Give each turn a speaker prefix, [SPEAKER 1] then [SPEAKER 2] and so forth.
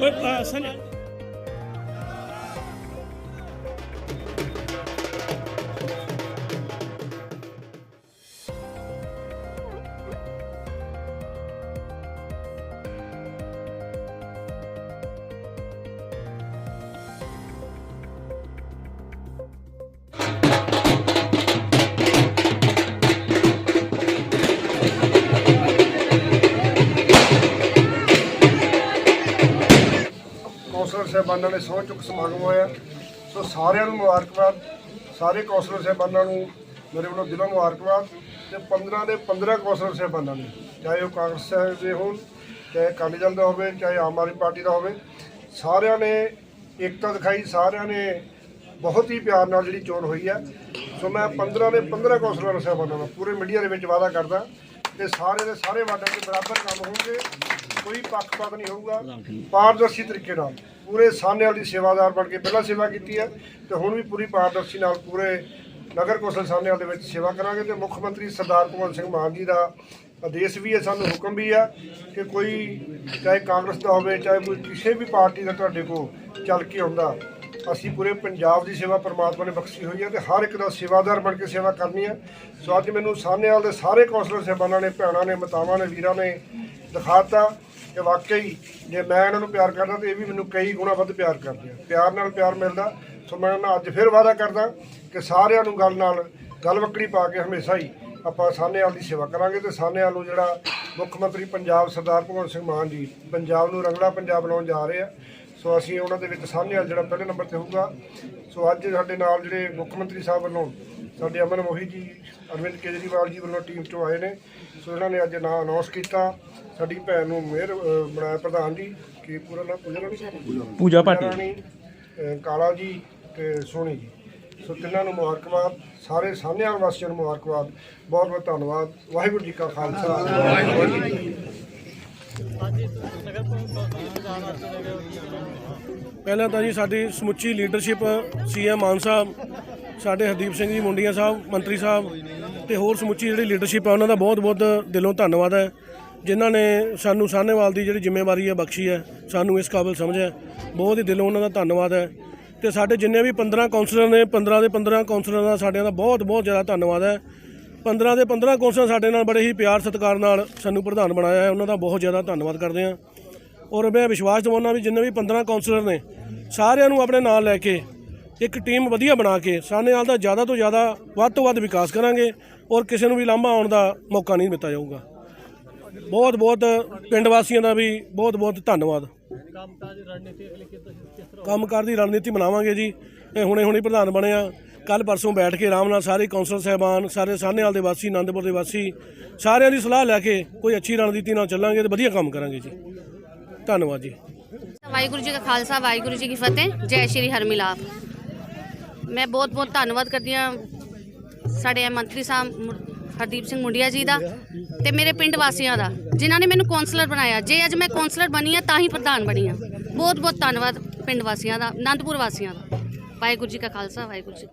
[SPEAKER 1] ਓਏ ਆ, ਸਨੀ
[SPEAKER 2] ਸਾਹਿਬਾਨਾਂ ਨੇ ਸਹੁੰ ਚੁੱਕ ਸਮਾਗਮ ਹੋਇਆ। ਸੋ ਸਾਰਿਆਂ ਨੂੰ ਮੁਬਾਰਕਬਾਦ। ਸਾਰੇ ਕੌਂਸਲਰ ਸਾਹਿਬਾਨਾਂ ਨੂੰ ਮੇਰੇ ਵੱਲੋਂ ਦਿਲੋਂ ਮੁਬਾਰਕਬਾਦ ਤੇ 15 ਦੇ 15 ਕੌਂਸਲਰ ਸਾਹਿਬਾਨਾਂ ਨੂੰ, ਚਾਹੇ ਉਹ ਕਾਂਗਰਸ ਦੇ ਹੋਣ, ਚਾਹੇ ਅਕਾਲੀ ਦਲ ਦਾ ਹੋਵੇ, ਚਾਹੇ ਆਮ ਆਦਮੀ ਪਾਰਟੀ ਦਾ ਹੋਵੇ। ਸਾਰਿਆਂ ਨੇ ਏਕਤਾ ਦਿਖਾਈ, ਸਾਰਿਆਂ ਨੇ ਬਹੁਤ ਹੀ ਪਿਆਰ ਨਾਲ ਜਿਹੜੀ ਚੋਣ ਹੋਈ ਹੈ। ਸੋ ਮੈਂ 15 ਦੇ 15 ਕੌਂਸਲਰ ਸਾਹਿਬਾਨਾਂ ਦਾ ਪੂਰੇ ਮੀਡੀਆ ਦੇ ਵਿੱਚ ਵਾਅਦਾ ਕਰਦਾ ਤੇ ਸਾਰੇ ਦੇ ਸਾਰੇ ਵਾਰਡਾਂ 'ਚ ਬਰਾਬਰ ਕੰਮ ਹੋਣਗੇ। ਕੋਈ ਪੱਖਪਾਤ ਨਹੀਂ ਹੋਊਗਾ। ਪਾਰਦਰਸ਼ੀ ਤਰੀਕੇ ਨਾਲ। ਪੂਰੇ ਸਾਹਨੇ ਵਾਲੀ ਸੇਵਾਦਾਰ ਬਣ ਕੇ ਪਹਿਲਾਂ ਸੇਵਾ ਕੀਤੀ ਹੈ ਤੇ ਹੁਣ ਵੀ ਪੂਰੀ ਪਾਰਦਰਸ਼ੀ ਨਾਲ ਪੂਰੇ ਨਗਰ ਕੌਂਸਲ ਸਾਹਨੇ ਦੇ ਵਿੱਚ ਸੇਵਾ ਕਰਾਂਗੇ ਤੇ ਮੁੱਖ ਮੰਤਰੀ ਸਰਦਾਰ ਭਗਵੰਤ ਸਿੰਘ ਮਾਨ ਜੀ ਦਾ ਆਦੇਸ਼ ਵੀ ਹੈ ਸਾਨੂੰ ਹੁਕਮ ਵੀ ਆ ਕਿ ਕੋਈ ਚਾਹੇ ਕਾਂਗਰਸ ਦਾ ਹੋਵੇ ਚਾਹੇ ਕੋਈ ਕਿਸੇ ਵੀ ਪਾਰਟੀ ਦਾ ਤੁਹਾਡੇ ਕੋਲ ਚੱਲ ਕੇ ਆਉਂਦਾ ਅਸੀਂ ਪੂਰੇ ਪੰਜਾਬ ਦੀ ਸੇਵਾ ਪਰਮਾਤਮਾ ਨੇ ਬਖਸ਼ੀ ਹੋਈ ਹੈ ਤੇ ਹਰ ਇੱਕ ਦਾ ਸੇਵਾਦਾਰ ਬਣ ਕੇ ਸੇਵਾ ਕਰਨੀ ਹੈ। ਸੋ ਅੱਜ ਮੈਨੂੰ ਸਾਹਨੇਵਾਲ ਦੇ ਸਾਰੇ ਕੌਂਸਲਰ ਸਾਹਿਬਾਨਾਂ ਨੇ, ਭੈਣਾਂ ਨੇ, ਮਾਤਾਵਾਂ ਨੇ, ਵੀਰਾਂ ਨੇ ਦਿਖਾਤਾ ਕਿ ਵਾਕਈ ਜੇ ਮੈਂ ਇਹਨਾਂ ਨੂੰ ਪਿਆਰ ਕਰਦਾ ਤੇ ਇਹ ਵੀ ਮੈਨੂੰ ਕਈ ਗੁਣਾ ਵੱਧ ਪਿਆਰ ਕਰਦੇ ਆ। ਪਿਆਰ ਨਾਲ ਪਿਆਰ ਮਿਲਦਾ। ਸੋ ਮੈਂ ਉਹਨਾਂ ਅੱਜ ਫਿਰ ਵਾਅਦਾ ਕਰਦਾ ਕਿ ਸਾਰਿਆਂ ਨੂੰ ਗੱਲ ਨਾਲ ਗੱਲ ਵਕੜੀ ਪਾ ਕੇ ਹਮੇਸ਼ਾ ਹੀ ਆਪਾਂ ਸਾਹਨੇਵਾਲ ਦੀ ਸੇਵਾ ਕਰਾਂਗੇ ਤੇ ਸਾਹਨੇਵਾਲ ਨੂੰ ਜਿਹੜਾ ਮੁੱਖ ਮੰਤਰੀ ਪੰਜਾਬ ਸਰਦਾਰ ਭਗਵੰਤ ਸਿੰਘ ਮਾਨ ਜੀ ਪੰਜਾਬ ਨੂੰ ਰੰਗਲਾ ਪੰਜਾਬ ਬਣਾਉਣ ਜਾ ਰਹੇ ਆ। ਸੋ ਅਸੀਂ ਉਹਨਾਂ ਦੇ ਵਿੱਚ ਸਾਹਨੇਵਾਲ ਜਿਹੜਾ ਪਹਿਲੇ ਨੰਬਰ ਤੇ ਹੋਊਗਾ। ਸੋ ਅੱਜ ਸਾਡੇ ਨਾਲ ਜਿਹੜੇ ਮੁੱਖ ਮੰਤਰੀ ਸਾਹਿਬ ਵੱਲੋਂ ਸਾਡੇ ਅਮਨ ਮੋਹੀ ਜੀ ਅਰਵਿੰਦ ਕੇਜਰੀਵਾਲ ਜੀ ਵੱਲੋਂ ਟੀਮ ਚੋਂ ਆਏ ਨੇ। ਸੋ ਇਹਨਾਂ ਨੇ ਅੱਜ ਨਾਂ ਅਨਾਉਂਸ ਕੀਤਾ। ਸਾਡੀ ਭੈਣ ਨੂੰ ਮੇਅਰ ਬਣਾਇਆ ਪ੍ਰਧਾਨ ਜੀ ਕੀ ਪੂਰਾ ਨਾਮ ਪੂਜਾ
[SPEAKER 1] ਪੂਜਾ
[SPEAKER 2] ਅ, ਕਾਲਾ ਜੀ ਤੇ ਸੋਹਣੀ ਜੀ। ਸੋ ਤਿੰਨਾਂ ਨੂੰ ਮੁਬਾਰਕਬਾਦ, ਸਾਰੇ ਸਾਹਨੇਵਾਲ ਵਾਸੀਆਂ ਨੂੰ ਮੁਬਾਰਕਬਾਦ। ਬਹੁਤ ਬਹੁਤ ਧੰਨਵਾਦ। ਵਾਹਿਗੁਰੂ ਜੀ ਕਾ ਖਾਲਸਾ। ਵਾਹਿਗੁਰੂ ਜੀ ਕੀ ਫਤਿਹ
[SPEAKER 1] ਪਹਿਲਾਂ ਤਾਂ ਜੀ ਸਾਡੀ ਸਮੁੱਚੀ ਲੀਡਰਸ਼ਿਪ ਸੀਐਮ ਮਾਨ ਸਾਹਿਬ, ਸਾਡੇ ਹਰਦੀਪ ਸਿੰਘ ਜੀ ਮੁੰਡੀਆਂ ਸਾਹਿਬ, ਮੰਤਰੀ ਸਾਹਿਬ ਤੇ ਹੋਰ ਸਮੁੱਚੀ ਜਿਹੜੀ ਲੀਡਰਸ਼ਿਪ ਹੈ ਉਹਨਾਂ ਦਾ ਬਹੁਤ-ਬਹੁਤ ਦਿਲੋਂ ਧੰਨਵਾਦ ਹੈ। ਜਿਨ੍ਹਾਂ ਨੇ ਸਾਨੂੰ ਸਾਹਨੇਵਾਲ ਦੀ ਜਿਹੜੀ ਜ਼ਿੰਮੇਵਾਰੀ ਹੈ, ਬਖਸ਼ੀ ਹੈ, ਸਾਨੂੰ ਇਸ ਕਾਬਿਲ ਸਮਝਿਆ। ਬਹੁਤ ਹੀ ਦਿਲੋਂ ਉਹਨਾਂ ਦਾ ਧੰਨਵਾਦ ਹੈ। ਤੇ ਸਾਡੇ ਜਿੰਨੇ ਵੀ 15 ਕਾਉਂਸਲਰ ਨੇ 15 ਦੇ 15 ਕਾਉਂਸਲਰਾਂ ਦਾ ਸਾਡਿਆਂ ਦਾ ਬਹੁਤ-ਬਹੁਤ ਜ਼ਿਆਦਾ ਧੰਨਵਾਦ ਹੈ। 15 ਦੇ 15 ਕੌਂਸਲਰ ਸਾਡੇ ਨਾਲ ਬੜੇ ਹੀ ਪਿਆਰ ਸਤਿਕਾਰ ਨਾਲ ਸਾਨੂੰ ਪ੍ਰਧਾਨ ਬਣਾਇਆ ਹੈ। ਉਹਨਾਂ ਦਾ ਬਹੁਤ ਜ਼ਿਆਦਾ ਧੰਨਵਾਦ ਕਰਦੇ ਹਾਂ। ਔਰ ਮੈਂ ਵਿਸ਼ਵਾਸ ਦਿਵਾਉਣਾ ਵੀ ਜਿੰਨੇ ਵੀ 15 ਕੌਂਸਲਰ ਨੇ, ਸਾਰਿਆਂ ਨੂੰ ਆਪਣੇ ਨਾਲ ਲੈ ਕੇ, ਇੱਕ ਟੀਮ ਵਧੀਆ ਬਣਾ ਕੇ ਸਾਹਨੇਵਾਲ ਦਾ ਜ਼ਿਆਦਾ ਤੋਂ ਜ਼ਿਆਦਾ ਵੱਧ ਤੋਂ ਵੱਧ ਵਿਕਾਸ ਕਰਾਂਗੇ। ਔਰ ਕਿਸੇ ਨੂੰ ਵੀ ਲਾਂਭਾ ਆਉਣ ਦਾ ਮੌਕਾ ਨਹੀਂ ਦਿੱਤਾ ਜਾਊਗਾ। ਬਹੁਤ ਬਹੁਤ ਪਿੰਡ ਵਾਸੀਆਂ ਦਾ ਵੀ ਬਹੁਤ ਬਹੁਤ ਧੰਨਵਾਦ। ਕੰਮਕਾਰ ਦੀ ਰਣਨੀਤੀ ਬਣਾਵਾਂਗੇ ਜੀ। ਇਹ ਹੁਣੇ ਹੁਣੇ ਪ੍ਰਧਾਨ ਬਣੇ ਆ। ਕੱਲ ਪਰਸੋਂ ਬੈਠ ਕੇ ਆਰਾਮ ਨਾਲ ਸਾਰੇ ਕੌਂਸਲ ਸਾਹਿਬਾਨ, ਸਾਰੇ ਸਾਹਨੇਵਾਲ ਦੇ ਵਾਸੀ, ਆਨੰਦਪੁਰ ਦੇ ਵਾਸੀ, ਸਾਰਿਆਂ ਦੀ ਸਲਾਹ ਲੈ ਕੇ ਕੋਈ ਅੱਛੀ ਰਣਨੀਤੀ ਨਾਲ ਚੱਲਾਂਗੇ ਤੇ ਵਧੀਆ ਕੰਮ ਕਰਾਂਗੇ ਜੀ। ਧੰਨਵਾਦ ਜੀ।
[SPEAKER 3] ਵਾਹਿਗੁਰੂ ਜੀ ਕਾ ਖਾਲਸਾ, ਵਾਹਿਗੁਰੂ ਜੀ ਕੀ ਫਤਿਹ। ਜੈ ਸ਼੍ਰੀ ਹਰਮਿਲਾਪ। ਮੈਂ ਬਹੁਤ ਬਹੁਤ ਧੰਨਵਾਦ ਕਰਦੀ ਹਾਂ ਸਾਡੇ ਮੰਤਰੀ ਸਾਹਿਬ ਹਰਦੀਪ ਸਿੰਘ ਮੁੰਡਿਆ ਜੀ ਦਾ ਤੇ ਮੇਰੇ ਪਿੰਡ ਵਾਸੀਆਂ ਦਾ, ਜਿਨ੍ਹਾਂ ਨੇ ਮੈਨੂੰ ਕਾਉਂਸਲਰ ਬਣਾਇਆ। ਜੇ ਅੱਜ ਮੈਂ ਕਾਉਂਸਲਰ ਬਣੀ ਹਾਂ ਤਾਂ ਹੀ ਪ੍ਰਧਾਨ ਬਣੀ ਆ। ਬਹੁਤ ਬਹੁਤ ਧੰਨਵਾਦ ਪਿੰਡ ਵਾਸੀਆਂ ਦਾ ਆਨੰਦਪੁਰ ਵਾਸੀਆਂ ਦਾ। ਵਾਹਿਗੁਰੂ ਜੀ ਕਾ ਖਾਲਸਾ, ਵਾਹਿਗੁਰੂ ਜੀ